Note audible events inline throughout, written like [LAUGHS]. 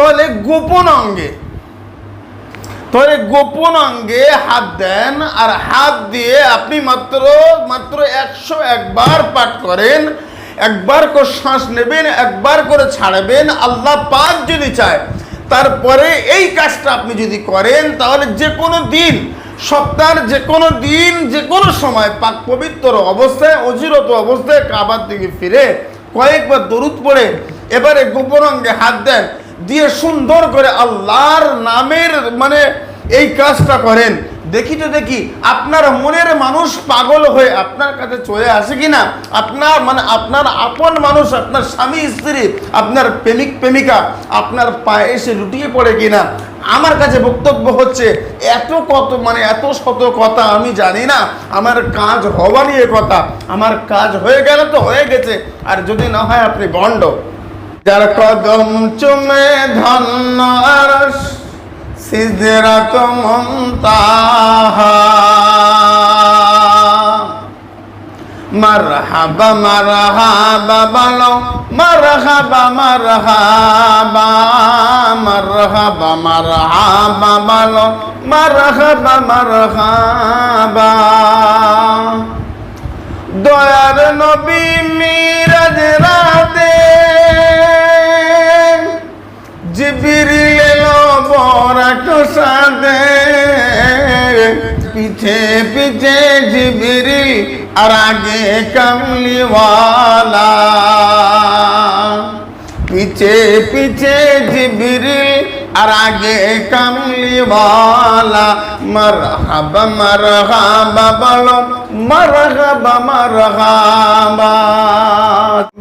তাহলে গোপন অঙ্গে। তাহলে গোপন অঙ্গে হাত দেন, আর হাত দিয়ে আপনি মাত্র মাত্র একশো একবার পাঠ করেন। একবার করে শ্বাস নেবেন, একবার করে ছাড়বেন, আল্লাহ পাক যদি চায়, তারপরে এই কাজটা আপনি যদি করেন, তাহলে যে কোনো দিন, সপ্তাহের যে কোনো দিন, যে কোনো সময় পাক পবিত্র অবস্থায় অজিরত অবস্থায় কাবার দিকে ফিরে কয়েকবার দরুদ পড়ে, এবারে গোপন অঙ্গে হাত দেন দিয়ে সুন্দর করে আল্লাহর নামের মানে এই কাজটা করেন। দেখি তো দেখি, আপনার মনের মানুষ পাগল হয়ে আপনার কাছে চলে আসে কিনা? আপনার মানে আপনার আপন মানুষ, আপনার স্বামী, স্ত্রী, আপনার প্রেমিক, প্রেমিকা, আপনার পায়ে এসে লুটিয়ে পড়ে কিনা? আমার কাছে বক্তব্য হচ্ছে, এত কত মানে এত শত কথা আমি জানি না। আমার কাজ হওয়া নিয়ে কথা। আমার কাজ হয়ে গেলে তো হয়ে গেছে। আর যদি না হয় আপনি গণ্ড যার কদম চুমে ধন্য আরশ সিদরাত মুনতাহা মারহাবা মারহাবা বলো, মারহাবা মারহাবা। মারহাবা মারহাবা বলো, মারহাবা মারহাবা। দয়ার নবী মিরাজ রাতে এলো বরাক সাদে পিছে পিছে জিবিরি আর আগে কামলিওয়ালা। পিছে পিছে জিবিরিল আর আগে কামলি কামলিওয়ালা, মারহাবা মারহাবা, বলো, মারহাবা মারহাবা।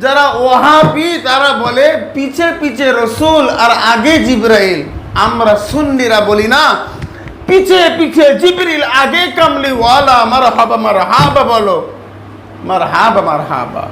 যারা ওহাবি, তারা বলে, পিছে পিছে রসুল আর আগে জিব্রাইল। আমরা সুন্নিরা বলি না। পিছে পিছে জিবরিল, আগে কামলি ওয়ালা মার হাবা মার হাবা বলো। মার হাবা মার হাবা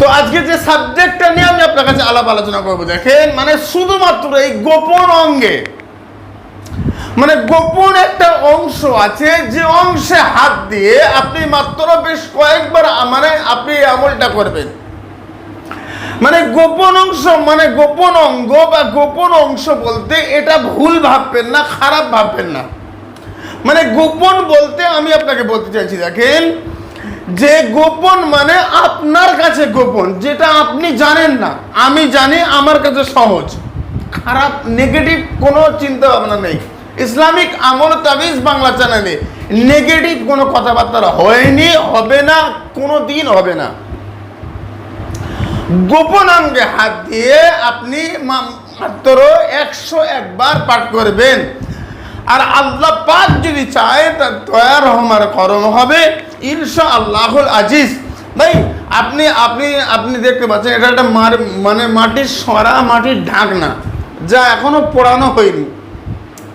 তো আজকে যে সাবজেক্টটা নিয়ে আমি আপনার কাছে আলাপ আলোচনা করব, দেখেন মানে শুধুমাত্র এই গোপন অঙ্গে মানে গোপন একটা অংশ আছে, যে অংশে হাত দিয়ে আপনি মাত্র বেশ কয়েকবার মানে আপনি আমলটা করবেন। মানে গোপন অংশ মানে গোপন অঙ্গ বা গোপন অংশ বলতে এটা ভুল ভাববেন না, খারাপ ভাববেন না। মানে গোপন বলতে আমি আপনাকে বলতে চাইছি, দেখেন যে গোপন মানে আপনার কাছে গোপন, যেটা আপনি জানেন না। আমি জানি আমার কাছে সহজ। খারাপ নেগেটিভ কোনো চিন্তা ভাবনা নেই। ইসলামিক আমল তাবিজ বাংলা চ্যানেলে নেগেটিভ কোনো কথাবার্তা হয়নি, হবে না, কোনো দিন হবে না। গোপন অঙ্গে হাত দিয়ে আপনি মাত্র একশো একবার পাঠ করবেন। আর আল্লাহ পাক যদি চায়, তার দয়া রহমার করণ হবে। ইনশা আল্লাহুল আজিজ। ভাই, আপনি আপনি আপনি দেখতে পাচ্ছেন, এটা একটা মার মানে মাটির সরা, মাটির ঢাকনা যা এখনও পোড়ানো হয়নি।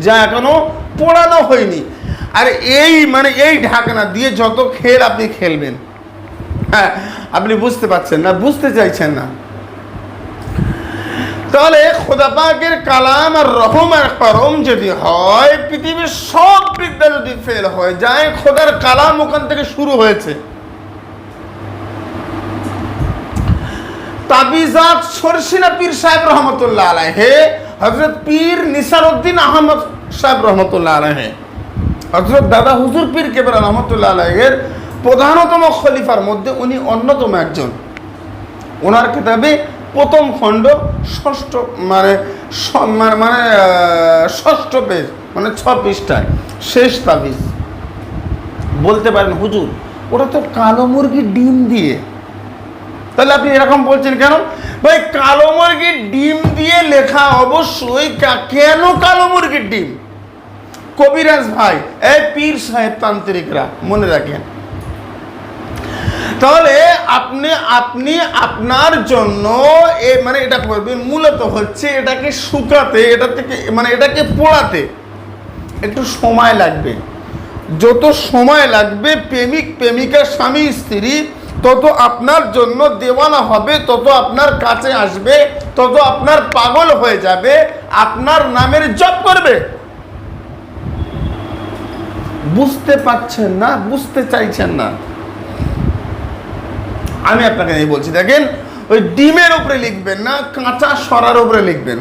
যা এখনও পোড়ানো হয়নি। আর এই মানে এই ঢাকনা দিয়ে যত খেল আপনি খেলবেন। হ্যাঁ আপনি বুঝতে পারছেন না, বুঝতে চাইছেন না। তাহলে খোদা পাকের কালাম আর রহম আর করম যদি হয়, পৃথিবীর সব বিদ্যা যদি ফেল হয়ে যায় খোদার কালাম ওখান থেকে শুরু হয়েছে। তাবিজাত সরসিনা পীর সাহেব রহমতুল্লাহ আলাহে হজরত পীর নিসার উদ্দিন আহমদ সাহেব রহমতুল্লাহ আলাহে হজরত দাদা হুজুর পীর কেবরা রহমতুল্লাহ আলাহের প্রধানতম খলিফার মধ্যে উনি অন্যতম একজন। ওনার কিতাবে প্রথম খণ্ড ষষ্ঠ মানে মানে- মানে ষষ্ঠ পেজ মানে ছ পৃষ্ঠায়, শেষ তাবিজ। বলতে পারেন, হুজুর ওটা তো কালো মুরগির ডিম দিয়ে। তাহলে আপনি এরকম বলছেন কেন? ভাই, কালো মুরগির ডিম দিয়ে লেখা অবশ্যই কেন কালো মুরগির ডিম? কবিরাজ ভাই, এই পীর সাহেব তান্ত্রিকরা, মনে রাখেন। তাহলে আপনি আপনি আপনার জন্য এ মানে এটা করবেন, মূলত হচ্ছে এটাকে শুকাতে, এটা থেকে মানে এটাকে পোড়াতে। একটু সময় লাগবে। যত সময় লাগবে, প্রেমিক, প্রেমিকা, স্বামী, স্ত্রী, তত আপনার জন্য দেওয়ানা হবে, তত আপনার কাছে আসবে, তত আপনার পাগল হয়ে যাবে, আপনার নামের জপ করবে। বুঝতে পারছেন না? বুঝতে চাইছেন না? আমি আপনাকে এই বলছি, দেখেন, ওই ডিমের উপরে লিখবেন না, কাঁচা সরার উপরে লিখবেন।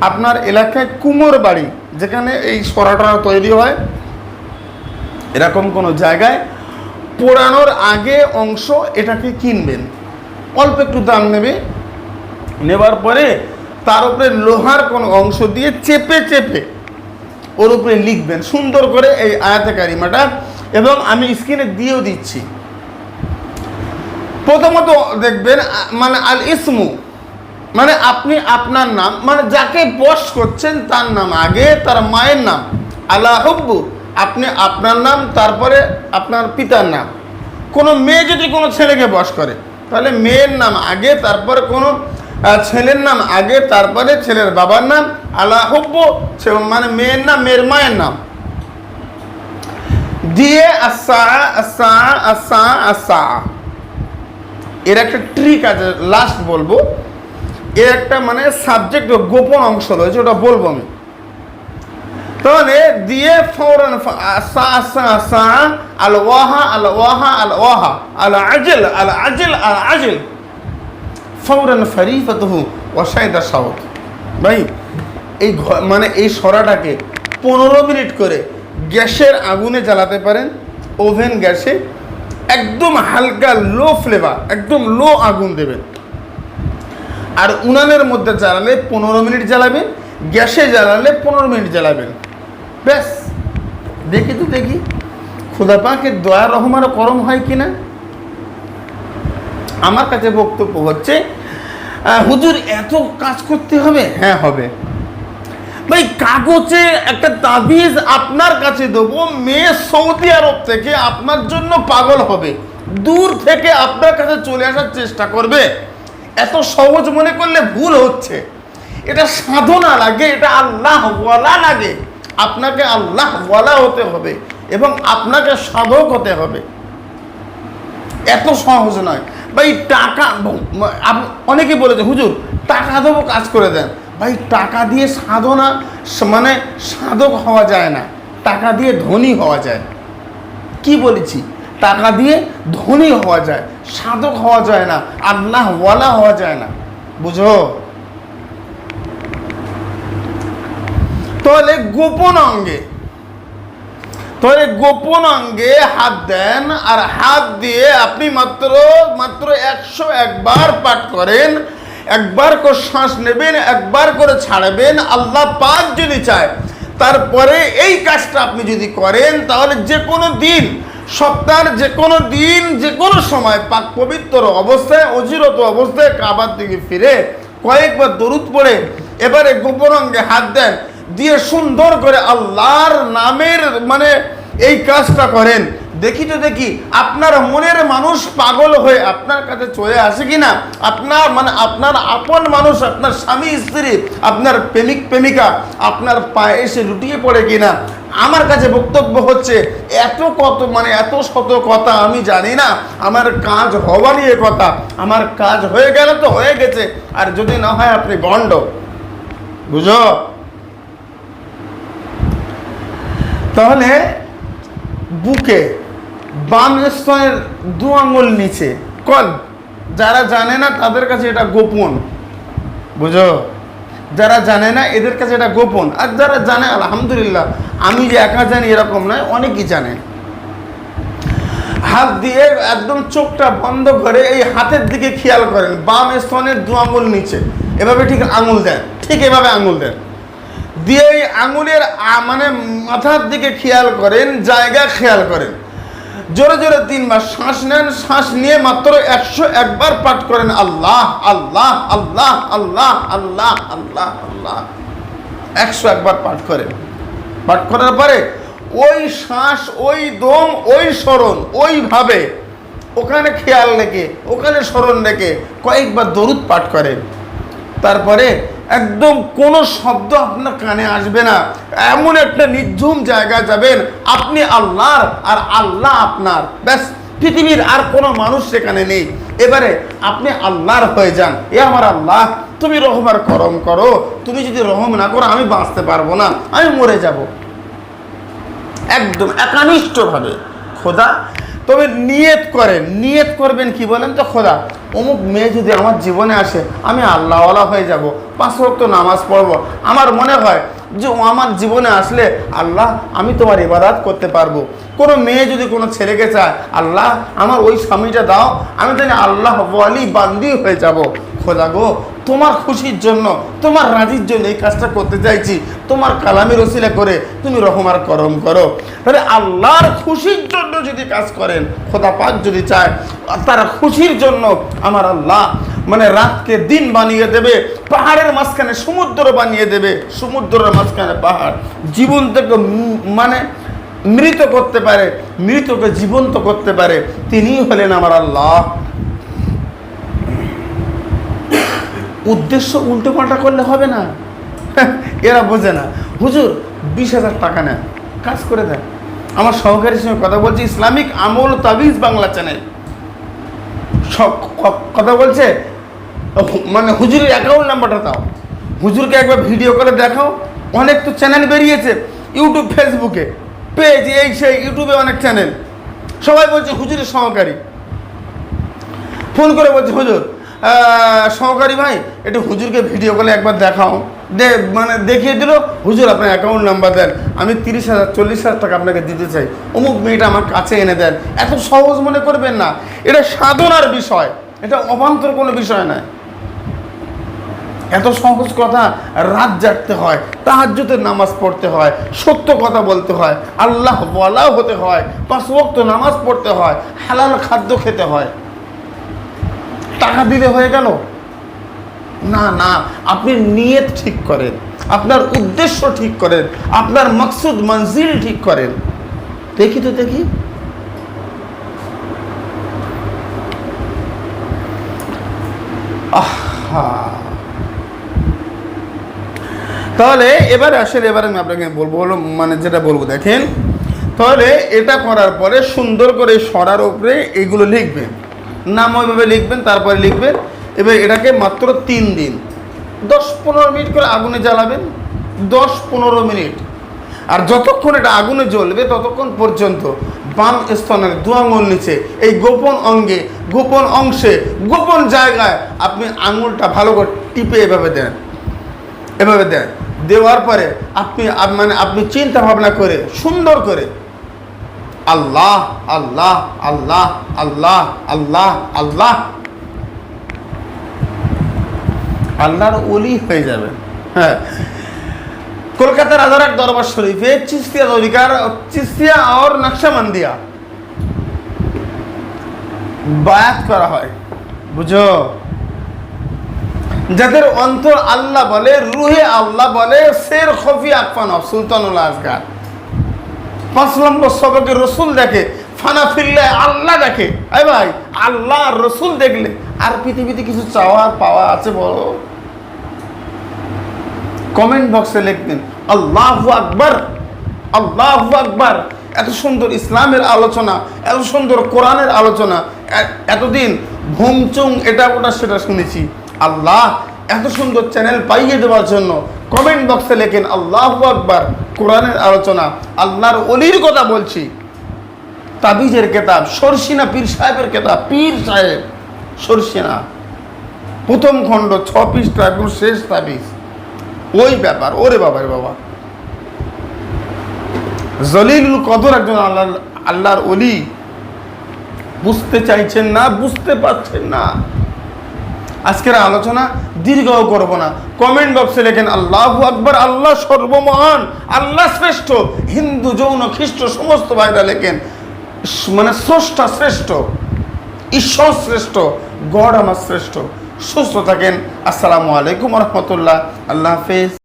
আপনার এলাকায় কুমোর বাড়ি, যেখানে এই সরাটা তৈরি হয়, এরকম কোনো জায়গায় পোড়ানোর আগে অংশ এটাকে কিনবেন। অল্প একটু দাম নেবে। নেবার পরে তার উপরে লোহার কোনো অংশ দিয়ে চেপে চেপে ওর উপরে লিখবেন। সুন্দর করে এই আয়াতে কারিমাটা। এবং আমি স্ক্রিনে দিয়েও দিচ্ছি। প্রথমত দেখবেন মানে আল ইসমু মানে আপনি আপনার নাম মানে যাকে বস করছেন তার নাম আগে, তার মায়ের নাম। আল্লাহ হব্বু, আপনি আপনার নাম, তারপরে আপনার পিতার নাম। কোনো মেয়ে যদি কোনো ছেলেকে বস করে, তাহলে মেয়ের নাম আগে, তারপরে কোনো ছেলের নাম আগে, তারপরে ছেলের বাবার নাম। আল্লাহ হব্বু মানে মেয়ের নাম, মেয়ের মায়ের নাম। দিয়ে আসা আসা আসা আসা এর একটা ট্রিক আছে লাস্ট বলব। এর একটা মানে সাবজেক্ট গোপন অংশ রয়েছে, ওটা বলব আমি। তাহলে দিয়ে ফৌরান আসা আল ওয়াহা আল ওয়াহা আল ওয়াহা, আল আজিল আল আজিল আল আজিল। ফৌরান ফরিফতহু ওয়াসাইদা সাউথ। ভাই, এই মানে এই সরাটাকে পনেরো মিনিট করে গ্যাসের আগুনে জ্বালাতে পারেন, ওভেন গ্যাসে একদম হালকা লো ফ্লেভার একদম লো আগুন দেবেন আর উনানের মধ্যে জ্বালালে পনেরো মিনিট জ্বালাবেন গ্যাসে জ্বালালে পনেরো মিনিট জ্বালাবেন ব্যাস, দেখি তো দেখি খুদা পাকের দয়া রহমান করম হয় কি না? আমার কাছে বক্তব্য হচ্ছে হুজুর, এত কাজ করতে হবে? হ্যাঁ হবে। ভাই, কাগজে একটা তাবিজ আপনার কাছে দেবো, মেয়ে সৌদি আরব থেকে আপনার জন্য পাগল হবে। দূর থেকে আপনার কাছে চলে আসার চেষ্টা করবে। এত সহজ মনে করলে ভুল হচ্ছে। এটা সাধনা লাগে, এটা আল্লাহ ওয়ালা লাগে। আপনাকে আল্লাহ ওয়ালা হতে হবে এবং আপনাকে সাধক হতে হবে। এত সহজ নয়। ভাই, টাকা আপ- অনেকে বলেছে, হুজুর, টাকা দেবো, কাজ করে দেন। ভাই, টাকা দিয়ে সাধনা মানে সাধক হওয়া যায় না। টাকা দিয়ে ধনী হওয়া যায়। কি বলেছি? টাকা দিয়ে ধনী হওয়া যায়, সাধক হওয়া যায় না আল্লাহ ওয়ালা হওয়া যায় না। বুঝো? তাহলে গোপন অঙ্গে, তাহলে গোপন অঙ্গে হাত দেন, আর হাত দিয়ে আপনি মাত্র মাত্র একশো একবার পাঠ করেন একবার করে শ্বাস নেবেন, একবার করে ছাড়বেন, আল্লাহ পাক যদি চায়, তারপরে এই কাজটা আপনি যদি করেন, তাহলে যে কোনো দিন, সপ্তাহের যে কোনো দিন যে কোনো সময় পাক পবিত্র অবস্থায় অজিরত অবস্থায় কাবার দিকে ফিরে কয়েকবার দরুদ পড়ে, এবারে গোপন অঙ্গে হাত দেন, দিয়ে সুন্দর করে আল্লাহর নামের মানে এই কাজটা করেন। দেখি তো দেখি, আপনার মনের মানুষ পাগল হয়ে আপনার কাছে চলে আসে কিনা? আপনার মানে আপনার আপন মানুষ, আপনার স্বামী, স্ত্রী, আপনার প্রেমিক, প্রেমিকা, আপনার পায়ে এসে লুটিয়ে পড়ে কিনা? আমার কাছে বক্তব্য হচ্ছে, এত কত মানে এত শত কথা আমি জানি না। আমার কাজ হওয়া নিয়ে কথা। আমার কাজ হয়ে গেলে তো হয়ে গেছে। আর যদি না হয় আপনি গণ্ড বুঝো? তাহলে বুকে বাম স্তনের দু আঙুল নিচে। কল। যারা জানে না, তাদের কাছে এটা গোপন। বুঝো? যারা জানে না, এদের কাছে এটা গোপন। আর যারা জানে, আলহামদুলিল্লাহ, আমি যে একা জানি, এরকম নয়, অনেকেই জানে। হাত দিয়ে একদম চোখটা বন্ধ করে এই হাতের দিকে খেয়াল করেন। বাম স্তনের দু আঙুল নিচে। এভাবে ঠিক আঙুল দেন। ঠিক এভাবে আঙুল দেন। দিয়ে এই আঙুলের মানে মাথার দিকে খেয়াল করেন, জায়গা খেয়াল করেন। জোরে জোরে তিনবার শ্বাস নেন, শ্বাস নিয়ে মাত্র একশো একবার পাঠ করেন, আল্লাহ আল্লাহ আল্লাহ আল্লাহ আল্লাহ আল্লাহ আল্লাহ। একশো একবার পাঠ করেন। পাঠ করার পরে ওই শ্বাস, ওই দম, ওই স্মরণ, ওইভাবে ওখানে খেয়াল রেখে, ওখানে স্মরণ রেখে কয়েকবার দরুদ পাঠ করেন। তারপরে একদম কোনো শব্দ আপনার কানে আসবে না। এমন একটা নির্ঝুম জায়গায় যাবেন, আপনি আল্লাহর আর আল্লাহ আপনার। ব্যাস, পৃথিবীর আর কোনো মানুষ সেখানে নেই। এবারে আপনি আল্লাহর হয়ে যান। এ আমার আল্লাহ, তুমি রহমার করম করো। তুমি যদি রহম না করো, আমি বাঁচতে পারব না, আমি মরে যাব। একদম একানিষ্ঠভাবে। খোদা তবে নিয়ত করেন, নিয়ত করবেন কি বলেন তো খোদা? অমুক মেয়ে যদি আমার জীবনে আসে, আমি আল্লাহওয়ালা হয়ে যাব, পাঁচ রক্ত নামাজ পড়ব। আমার মনে হয় যে ও আমার জীবনে আসলে, আল্লাহ, আমি তোমার ইবাদাত করতে পারব। কোনো মেয়ে যদি কোনো ছেলেকে চায়, আল্লাহ, আমার ওই স্বামীটা দাও, আমি জানি আল্লাহ ওয়ালি বান্দি হয়ে যাব। খোদা গো, তোমার খুশির জন্য, তোমার রাজির জন্য এই কাজটা করতে চাইছি। তোমার কালামের ওসিলা করে তুমি রহমার করম করো। তাহলে আল্লাহর খুশির জন্য যদি কাজ করেন, খোদা পাক যদি চায়, তার খুশির জন্য আমার আল্লাহ মানে রাতকে দিন বানিয়ে দেবে, পাহাড়ের মাঝখানে সমুদ্র বানিয়ে দেবে, সমুদ্রের মাঝখানে পাহাড়। জীবন থেকে মানে মৃত করতে পারে, মৃতকে জীবন্ত করতে পারে। তিনিই হলেন আমার আল্লাহ। উদ্দেশ্য উল্টো পাল্টা করলে হবে না। [LAUGHS] এরা বোঝে না। হুজুর, বিশ হাজার টাকা নেন। কাজ করে দেন। আমার সহকারীর সঙ্গে কথা বলছি, ইসলামিক আমল তাবিজ বাংলা চ্যানেল কথা বলছে মানে হুজুরের অ্যাকাউন্ট নাম্বারটা দাও। হুজুরকে একবার ভিডিও করে দেখাও। অনেক তো চ্যানেল বেরিয়েছে ইউটিউব ফেসবুকে পেজ এই সেই ইউটিউবে অনেক চ্যানেল সবাই বলছে হুজুরের সহকারী। ফোন করে বলছে, হুজুর সহকারী ভাই, একটু হুজুরকে ভিডিও কলে একবার দেখাও। দে মানে দেখিয়ে দিল, হুজুর, আপনার অ্যাকাউন্ট নাম্বার দেন। আমি তিরিশ হাজার, চল্লিশ হাজার টাকা আপনাকে দিতে চাই। অমুক মেয়েটা আমার কাছে এনে দেন। এত সহজ মনে করবেন না। এটা সাধনার বিষয়। এটা অবান্তর কোনো বিষয় নয়। এত সহজ কথা রাত জাগতে হয় তাহাজ্জুদের নামাজ পড়তে হয়, সত্য কথা বলতে হয়, আল্লাহ বলাও হতে হয়, পাঁচ ওয়াক্ত নামাজ পড়তে হয়, হালাল খাদ্য খেতে হয়। টাকা দিলে হয়ে গেল? না না, আপনি নিয়ত ঠিক করেন, আপনার উদ্দেশ্য ঠিক করেন, আপনার মকসুদ মঞ্জিল ঠিক করেন। দেখি তো, দেখি। আহা। তাহলে এবারে আসেন, এবারে আমি আপনাকে বলব হলো মানে যেটা বলব, দেখেন। তাহলে এটা করার পরে সুন্দর করে সরার উপরে এগুলো লিখবেন। নাম ওইভাবে লিখবেন, তারপরে লিখবেন। এবার এটাকে মাত্র তিন দিন, দশ পনেরো মিনিট করে আগুনে জ্বালাবেন, দশ পনেরো মিনিট। আর যতক্ষণ এটা আগুনে জ্বলবে, ততক্ষণ পর্যন্ত বাম স্তনের দু আঙুল নিচে, এই গোপন অঙ্গে, গোপন অংশে, গোপন জায়গায় আপনি আঙুলটা ভালো করে টিপে এভাবে দেন। এভাবে দেন। দেওয়ার পরে আপনি মানে আপনি চিন্তা ভাবনা করে, সুন্দর করে, আল্লাহ আল্লাহ আল্লাহ আল্লাহ আল্লাহ আল্লাহ। আল্লাহর ওলি হয়ে যাবে। হ্যাঁ। কলকাতার আজারার দরবার শরীফে চিস্তিয়া তরিকার, চিস্তিয়া আর নকশাবন্দিয়া বায়াত করা হয়। বুঝো? যাদের অন্তর আল্লাহ বলে, রুহে আল্লাহ বলে শের খফি আকফান সুলতানুল আজগার। পাঁচ নম্বর সবকে রসুল দেখে, ফানা ফিরলে আল্লাহ দেখে। আই ভাই, আল্লাহ রসুল দেখলে আর পৃথিবীতে কিছু চাওয়ার পাওয়া আছে বড় কমেন্ট বক্সে লিখবেন, আল্লাহ আকবার, আল্লাহ আকবর। এত সুন্দর ইসলামের আলোচনা, এত সুন্দর কোরআনের আলোচনা, এ- এতদিন ভুমচুং এটা ওটা সেটা শুনেছি। আল্লাহ, এত সুন্দর চ্যানেল পাইয়ে দেওয়ার জন্য কমেন্ট বক্সে লেখেন, আল্লাহ আকবার কোরআনের আলোচনা, আল্লাহর অলির কথা বলছি। তাবিজের কেতাব, সরসিনা পীর সাহেবের কেতাব। পীর সাহেব, সরসিনা। প্রথম খণ্ড, ছ পিস একদম শেষ তাবিজ। ওই ব্যাপার, ওরে বাবার বাবা। জলিলুল কদর একজন আল্লাহ আল্লাহর অলি বুঝতে চাইছেন না, বুঝতে পারছেন না। আজকের আলোচনা দীর্ঘ করব না। কমেন্ট বক্সে লেখেন, আল্লাহ আকবর, আল্লাহ সর্বমহান, আল্লাহ শ্রেষ্ঠ। হিন্দু, যৌন, খ্রিস্ট, সমস্ত ভাইরা লেখেন মানে স্রষ্টা শ্রেষ্ঠ, ঈশ্বর শ্রেষ্ঠ, গড আমার শ্রেষ্ঠ। সুস্থ থাকেন। আসসালামু আলাইকুম রহমতুল্লাহ। আল্লাহ হাফেজ।